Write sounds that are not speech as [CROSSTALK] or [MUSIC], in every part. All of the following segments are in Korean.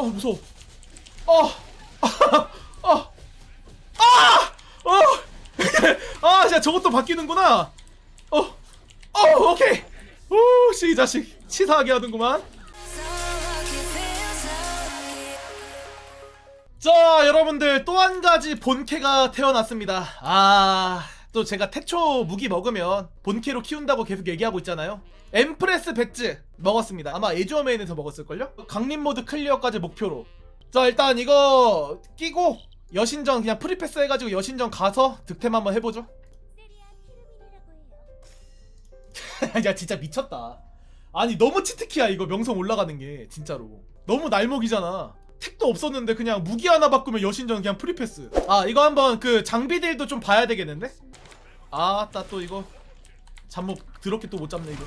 어 무서워. 어. 어. 아! 어. 아, 진짜 저것도 바뀌는구나. 어. 어, 오케이. 오, 씨, 이 자식 치사하게 하는구만. 자, 여러분들 또 한 가지 본캐가 태어났습니다. 아, 또 제가 태초 무기 먹으면 본캐로 키운다고 계속 얘기하고 있잖아요. 엠프레스 배츠 먹었습니다. 아마 에주어메인에서 먹었을걸요? 강림 모드 클리어까지 목표로. 자, 일단 이거 끼고 여신전 그냥 프리패스 해가지고 여신전 가서 득템 한번 해보죠. [LAUGHS] 야, 진짜 미쳤다. 아니, 너무 치트키야, 이거 명성 올라가는 게, 진짜로. 너무 날먹이잖아. 택도 없었는데 그냥 무기 하나 바꾸면 여신전 그냥 프리패스. 아, 이거 한번 그 장비들도 좀 봐야 되겠는데? 아따 또 이거 잠못 더럽게 또 못 잡네 이거.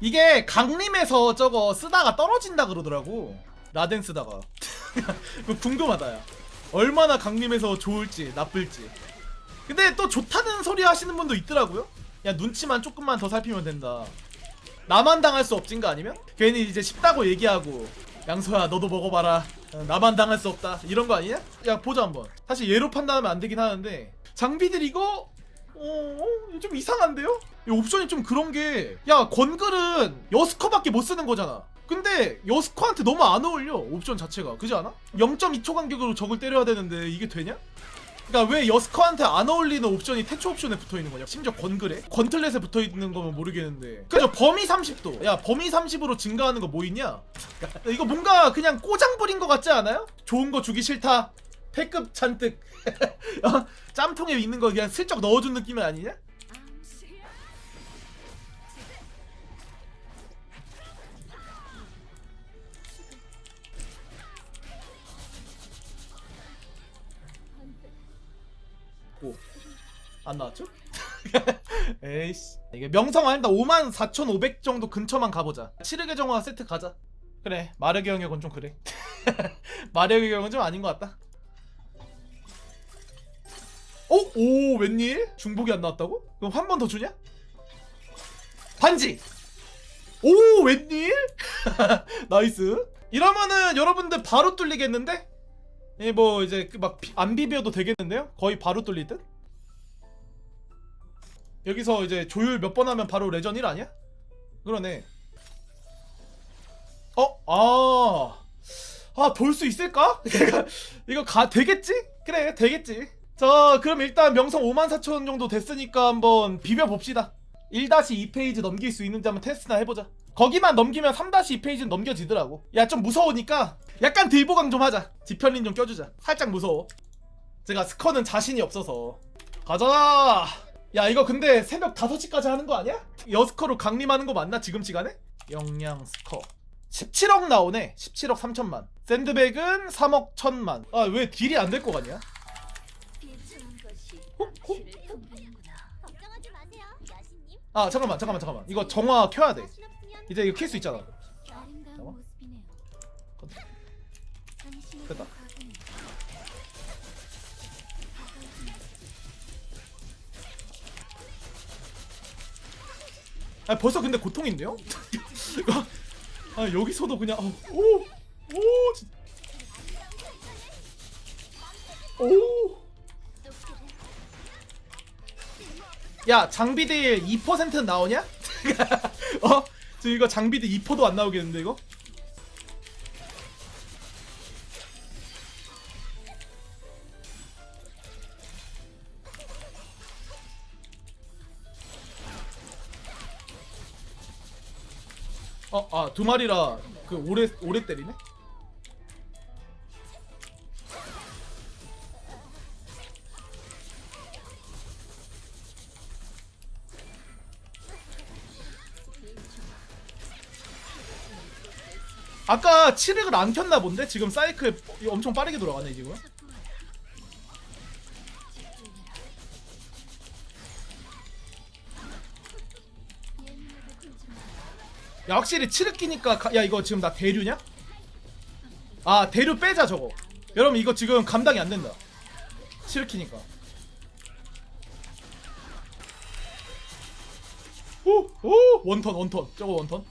이게 강림에서 저거 쓰다가 떨어진다 그러더라고. 라덴 쓰다가. [LAUGHS] 궁금하다 야. 얼마나 강림에서 좋을지 나쁠지. 근데 또 좋다는 소리 하시는 분도 있더라고요. 야 눈치만 조금만 더 살피면 된다. 나만 당할 수 없진 거 아니면? 괜히 이제 쉽다고 얘기하고 양소야 너도 먹어봐라 어, 나만 당할 수 없다 이런 거 아니냐? 야 보자 한번 사실 얘로 판단하면 안 되긴 하는데 장비들 이거 어, 어, 좀 이상한데요? 이 옵션이 좀 그런 게야 건글은 여스커밖에 못 쓰는 거잖아 근데 여스커한테 너무 안 어울려 옵션 자체가 그지 않아? 0.2초 간격으로 적을 때려야 되는데 이게 되냐? 그러니까 왜 여스커한테 안 어울리는 옵션이 태초 옵션에 붙어 있는 거냐? 심지어 건글에? 건틀렛에 붙어 있는 거면 모르겠는데. 그죠? 범위 30도. 야, 범위 30으로 증가하는 거 뭐 있냐? 이거 뭔가 그냥 꼬장 부린 거 같지 않아요? 좋은 거 주기 싫다. 패급 잔뜩. [LAUGHS] 어? 짬통에 있는 거 그냥 슬쩍 넣어준 느낌이 아니냐? 안 나왔죠? [LAUGHS] 에이씨. 이게 명성화 일단 54,500 정도 근처만 가보자. 치르게 정화 세트 가자. 그래. 마르게 영역은 좀 그래. [LAUGHS] 마르게 영역은 좀 아닌 것 같다. 오, 어? 오, 웬일? 중복이 안 나왔다고? 그럼 한 번 더 주냐? 반지! 오, 웬일? [LAUGHS] 나이스. 이러면은 여러분들 바로 뚫리겠는데? 예, 뭐 이제 막 안 비벼도 되겠는데요? 거의 바로 뚫릴 듯? 여기서 이제 조율 몇 번 하면 바로 레전 1 아니야? 그러네. 어? 아. 아, 돌 수 있을까? [LAUGHS] 이거, 가, 되겠지? 그래, 되겠지. 자, 그럼 일단 명성 54,000 정도 됐으니까 한번 비벼봅시다. 1-2페이지 넘길 수 있는지 한번 테스트나 해보자. 거기만 넘기면 3-2페이지는 넘겨지더라고. 야, 좀 무서우니까 약간 딜보강 좀 하자. 지편린 좀 껴주자. 살짝 무서워. 제가 스커는 자신이 없어서. 가자! 야, 이거 근데 새벽 5시까지 하는 거 아니야? 여스커로 강림하는 거 맞나? 지금 시간에? 영양 스커. 17억 나오네. 17억 3천만. 샌드백은 3억 1천만. 아, 왜 딜이 안될거 같냐? 아, 잠깐만, 잠깐만, 잠깐만. 이거 정화 켜야 돼. 이제 이거 킬수 있잖아. 됐다. 아, 벌써 근데 고통인데요? [LAUGHS] 아, 여기서도 그냥 어, 오! 오! 진- 오! 야, 장비들 2%는 나오냐? [LAUGHS] 어? 저 이거 장비들 2%도 안 나오겠는데 이거? 어, 아, 두 마리라 그 오래 오래 때리네. 아까 치륵을 안 켰나 본데 지금 사이클 엄청 빠르게 돌아가네 지금. 야 확실히 치륵 끼니까 가- 야 이거 지금 나 대류냐? 아 대류 빼자 저거 여러분 이거 지금 감당이 안 된다 치륵 끼니까 오! 오 원턴 원턴 저거 원턴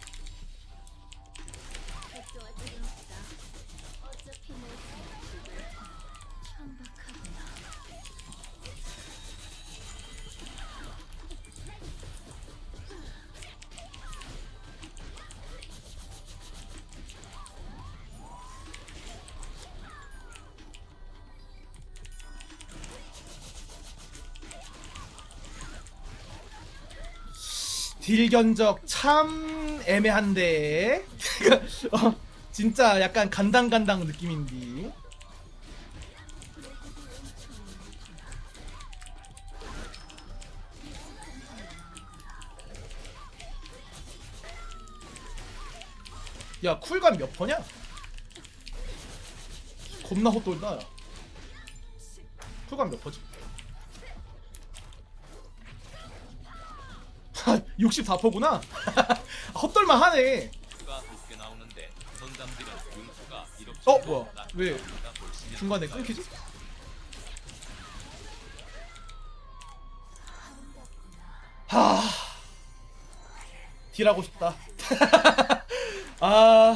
딜 견적 참 애매한데 [LAUGHS] 어, 진짜 약간 간당간당 느낌인데 야 쿨감 몇 퍼냐? 겁나 헛돌다 야. 쿨감 몇 퍼지? 64%구나? 헛돌만 하네 높게 나오는데 전담들은 융수가 이렇게 어, 뭐야? 왜 중간에? 끊기지? 하 딜하고 싶다. [LAUGHS] 아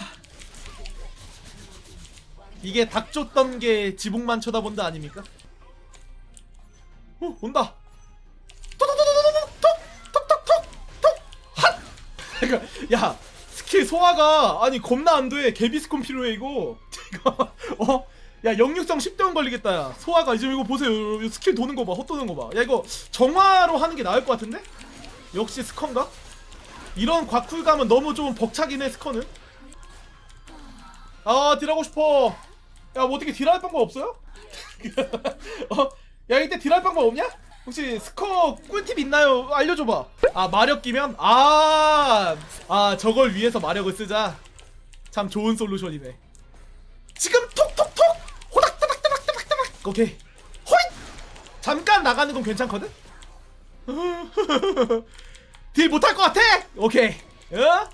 이게 닭 쫓던 게 지붕만 쳐다본다 아닙니까? 어 온다. 야 스킬 소화가 아니 겁나 안 돼. 개비스콘 필요해 이거. [LAUGHS] 이거 어? 야 역류성 10대원 걸리겠다 야 소화가 지금 이거 보세요 요- 요 스킬 도는 거봐 헛도는 거봐야 이거 정화로 하는 게 나을 것 같은데? 역시 스컨가? 이런 과쿨감은 너무 좀 벅차긴 해 스컨은 아 딜하고 싶어 야뭐 어떻게 딜할 방법 없어요? [LAUGHS] 어? 야 이때 딜할 방법 없냐? 혹시 스커 꿀팁 있나요? 알려줘봐 아 마력 끼면? 아, 아 저걸 위해서 마력을 쓰자 참 좋은 솔루션이네 지금 톡톡톡 호닥다닥다닥다닥다닥 오케이 호잇 잠깐 나가는 건 괜찮거든? [LAUGHS] 딜 못할 것 같아? 오케이 어?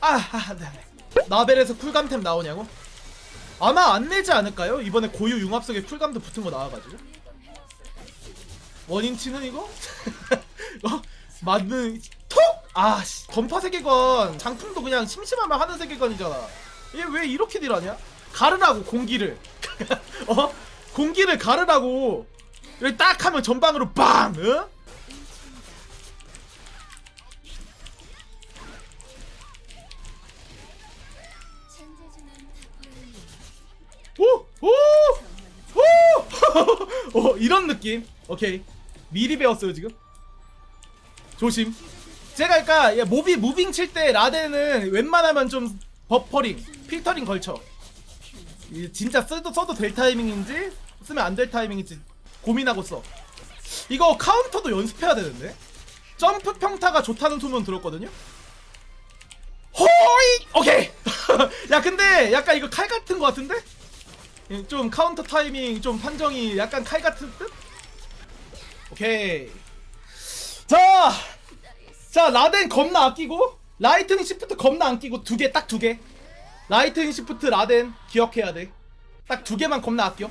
아, 아 네, 네. 나벨에서 쿨감템 나오냐고? 아마 안 내지 않을까요? 이번에 고유 융합석에 쿨감도 붙은 거 나와가지고 원인치는 이거? [LAUGHS] 어? 맞는 톡! 아 씨 던파 세계관 장풍도 그냥 심심하면 하는 세계관이잖아 얘 왜 이렇게 딜하냐? 가르라고 공기를 [LAUGHS] 어? 공기를 가르라고 여기 딱 하면 전방으로 빵! 어? 다포용이 오! 오! 오! 오! [LAUGHS] 이런 느낌 오케이 미리 배웠어요 지금? 조심. 제가 그니까 모비 무빙 칠 때 라덴은 웬만하면 좀 버퍼링 필터링 걸쳐. 이 진짜 써도, 써도 될 타이밍인지 쓰면 안 될 타이밍인지 고민하고 써. 이거 카운터도 연습해야 되는데? 점프 평타가 좋다는 소문 들었거든요? 호이! 오케이! [LAUGHS] 야 근데 약간 이거 칼 같은 거 같은데? 예, 좀 카운터 타이밍 좀 판정이 약간 칼 같은 듯 오케이 자, 자 라덴 겁나 아끼고 라이트닝 시프트 겁나 안 끼고 두 개 딱 두 개. 라이트닝 시프트 라덴 기억해야 돼. 딱 두 개만 겁나 아껴.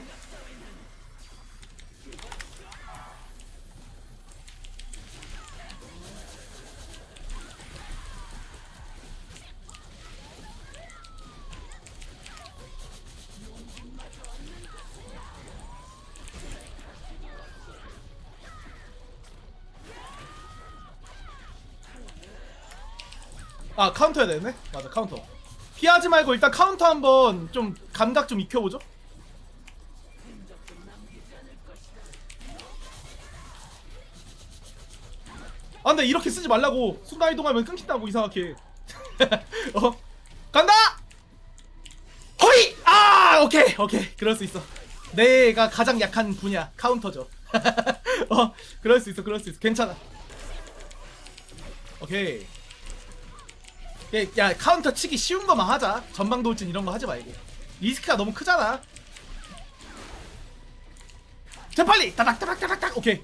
아 카운터 해야 되네. 맞아 카운터. 피하지 말고 일단 카운터 한번 좀 감각 좀 익혀보죠. 아 근데 이렇게 쓰지 말라고 순간 이동하면 끊긴다고 이상하게. [LAUGHS] 어? 간다! 허이 아 오케이 오케이. 그럴 수 있어. 내가 가장 약한 분야 카운터죠. [LAUGHS] 어 그럴 수 있어 그럴 수 있어. 괜찮아. 오케이 야, 야 카운터 치기 쉬운 거만 하자. 전방 돌진 이런 거 하지 말고. 리스크가 너무 크잖아. 자 빨리! 따닥 따닥 따닥 따닥. 오케이.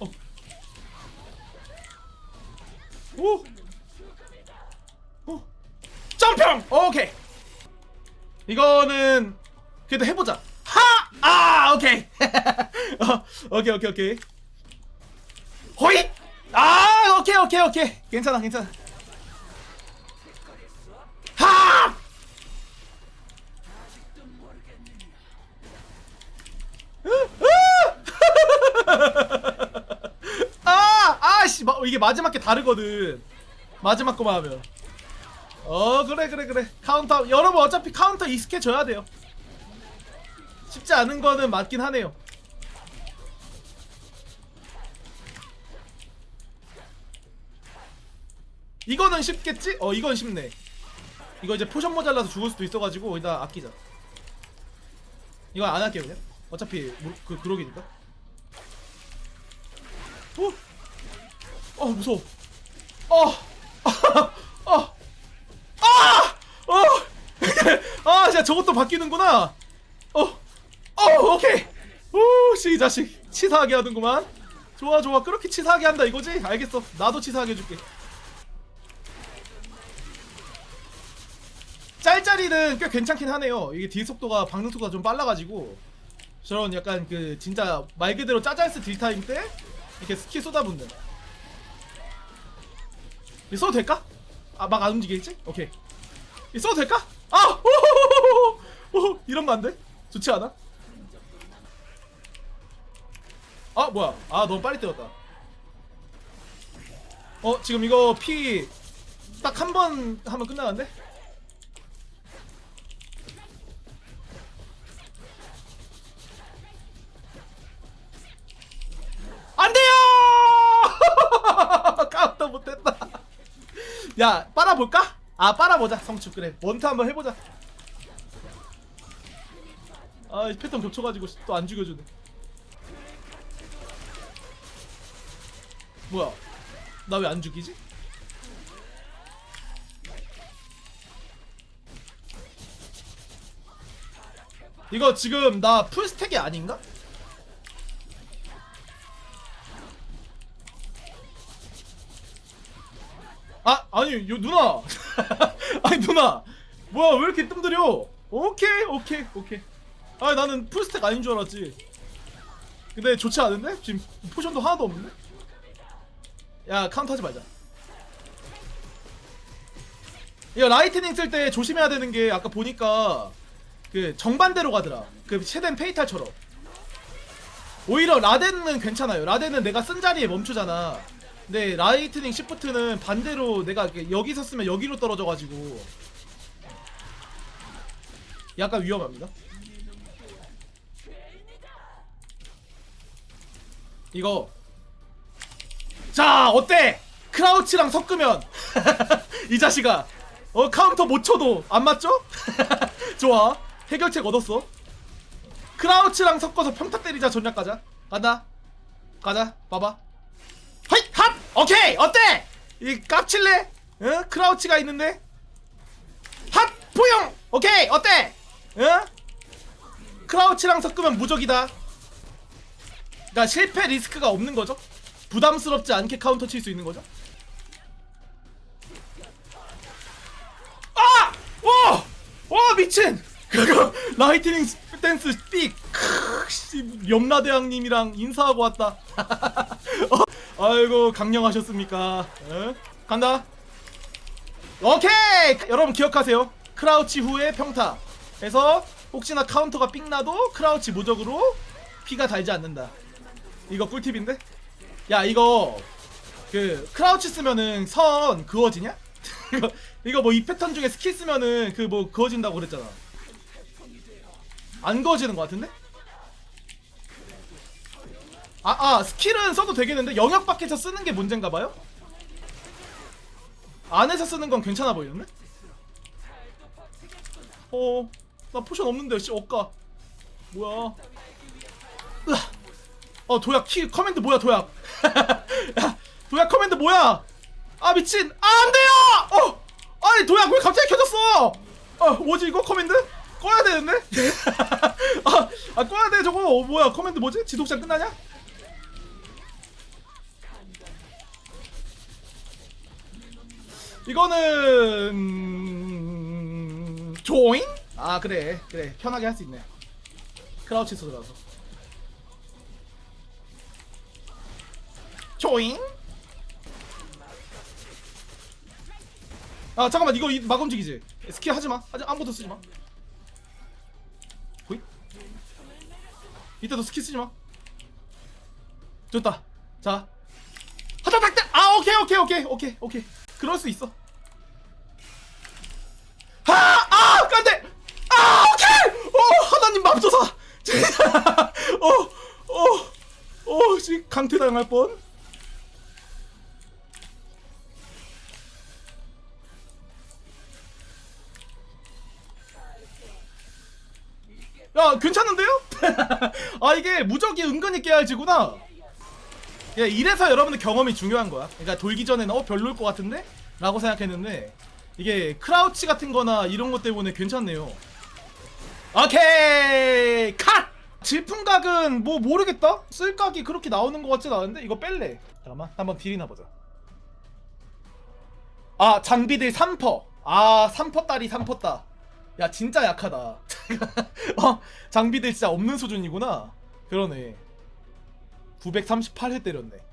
어. 오. 오. 점평! 오케이. 이거는 그래도 해보자. 하! 아 오케이 [LAUGHS] 어, 오케이 오케이 오케이 호잇 아 오케이 오케이 오케이 괜찮아 괜찮아 하 [LAUGHS] 아, 아씨, 이게 마지막 게 다르거든. 마지막 거만 하면. 어, 그래, 그래, 그래. 카운터. 여러분, 어차피 카운터 익숙해져야 돼요. 쉽지 않은 거는 맞긴 하네요. 이거는 쉽겠지? 어, 이건 쉽네. 이거 이제 포션 모자라서 죽을 수도 있어가지고 일단 아끼자. 이거 안 할게요 그냥. 어차피 뭐, 그 그러기니까. 어? 어 무서워. 어. [LAUGHS] 어. 아! 어. [LAUGHS] 아, 진짜 저것도 바뀌는구나. 어. 어, 오케이. 오, 씨, 이 자식. 치사하게 하는구만. 좋아, 좋아. 그렇게 치사하게 한다 이거지? 알겠어. 나도 치사하게 해줄게. 짤짤이는 꽤 괜찮긴 하네요. 이게 딜 속도가 방능 속도가 좀 빨라가지고 저런 약간 그 진짜 말 그대로 짜잘스 딜 타임 때 이렇게 스킬 쏟아붓는. 이 써도 될까? 아 막 안 움직이겠지? 오케이. 이 써도 될까? 아! 오호호호호호! 이런 거안 돼? 좋지 않아? 아 뭐야? 아 너무 빨리 때렸다. 어 지금 이거 피 딱 한 번 하면 끝나는데? 안 돼요! [LAUGHS] 까부터 못했다. 야, 빨아볼까? 아, 빨아보자. 성추 그래. 원트 한번 해보자. 아, 이 패턴 겹쳐가지고 또 안 죽여주네. 뭐야? 나 왜 안 죽이지? 이거 지금 나 풀스택이 아닌가? 아 아니 요 누나! [LAUGHS] 아니 누나! 뭐야 왜 이렇게 뜸들여? 오케이 오케이 오케이. 아 나는 풀스택 아닌 줄 알았지. 근데 좋지 않은데? 지금 포션도 하나도 없는데 야 카운트 하지 말자. 이거 라이트닝 쓸 때 조심해야 되는 게 아까 보니까 그 정반대로 가더라. 그 최대한 페이탈처럼. 오히려 라덴은 괜찮아요. 라덴은 내가 쓴 자리에 멈추잖아. 근데 라이트닝 시프트는 반대로 내가 여기서 쓰면 여기로 떨어져가지고 약간 위험합니다. 이거 자 어때? 크라우치랑 섞으면 [LAUGHS] 이 자식아 어 카운터 못 쳐도 안 맞죠? [LAUGHS] 좋아. 해결책 얻었어. 크라우치랑 섞어서 평타 때리자 전략 가자. 간다. 가자. 봐봐. 허이 핫! 오케이! 어때? 이 깝칠래? 응? 크라우치가 있는데? 핫! 포용! 오케이! 어때? 응? 크라우치랑 섞으면 무적이다. 그러니까 실패 리스크가 없는 거죠 부담스럽지 않게 카운터 칠 수 있는 거죠 아! 와! 와 미친! 그거 라이트닝 댄스 삑! 염라대왕님이랑 인사하고 왔다 [LAUGHS] 어? 아이고 강령하셨습니까 에? 간다 오케이! 여러분 기억하세요 크라우치 후에 평타 해서 혹시나 카운터가 삑 나도 크라우치 무적으로 피가 달지 않는다 이거 꿀팁인데? 야 이거 그 크라우치 쓰면은 선 그어지냐? [LAUGHS] 이거 이거 뭐 이 패턴 중에 스킬 쓰면은 그 뭐 그어진다고 그랬잖아. 안 그어지는 것 같은데? 아, 아 스킬은 써도 되겠는데 영역 밖에서 쓰는 게 문제인가 봐요? 안에서 쓰는 건 괜찮아 보이는데? 어, 나 포션 없는데 씨 억까. 뭐야? 으아. 어 도약 키 커맨드 뭐야 도약? [LAUGHS] 야 도약 커맨드 뭐야? 아 미친 아 안돼요! 어 아니 도약 왜 갑자기 켜졌어? 어 뭐지 이거 커맨드? 꺼야 되는데? [LAUGHS] 아, 아 꺼야 돼 저거 어, 뭐야 커맨드 뭐지? 지독장 끝나냐? 이거는 조잉? 아 그래 그래 편하게 할 수 있네 크라우치에서 들어가서 조잉? 아 잠깐만 이거 이- 막 움직이지. 스킬 하지마. 하지 아무것도 쓰지마. 보이? 이때도 스킬 쓰지마. 좋다. 자. 하다 닥다 아 오케이 오케이 오케이 오케이 오케이. 그럴 수 있어. 아아 안돼 아 오케이! 오 하나님 맙소사. 어어어 지 강퇴 당할 뻔 아 이게 무적이 은근히 깨알지구나 야, 이래서 여러분들 경험이 중요한 거야. 그러니까 돌기 전에는 어 별로일 것 같은데? 라고 생각했는데 이게 크라우치 같은 거나 이런 것 때문에 괜찮네요. 오케이! 컷! 질풍각은 뭐 모르겠다? 쓸각이 그렇게 나오는 것 같진 않은데 이거 뺄래. 잠깐만 한번 딜이나 보자. 아 장비들 3퍼. 아 3퍼 딸이 3퍼 따. 야 진짜 약하다. [LAUGHS] 어 장비들 진짜 없는 수준이구나. 그러네. 938회 때렸네.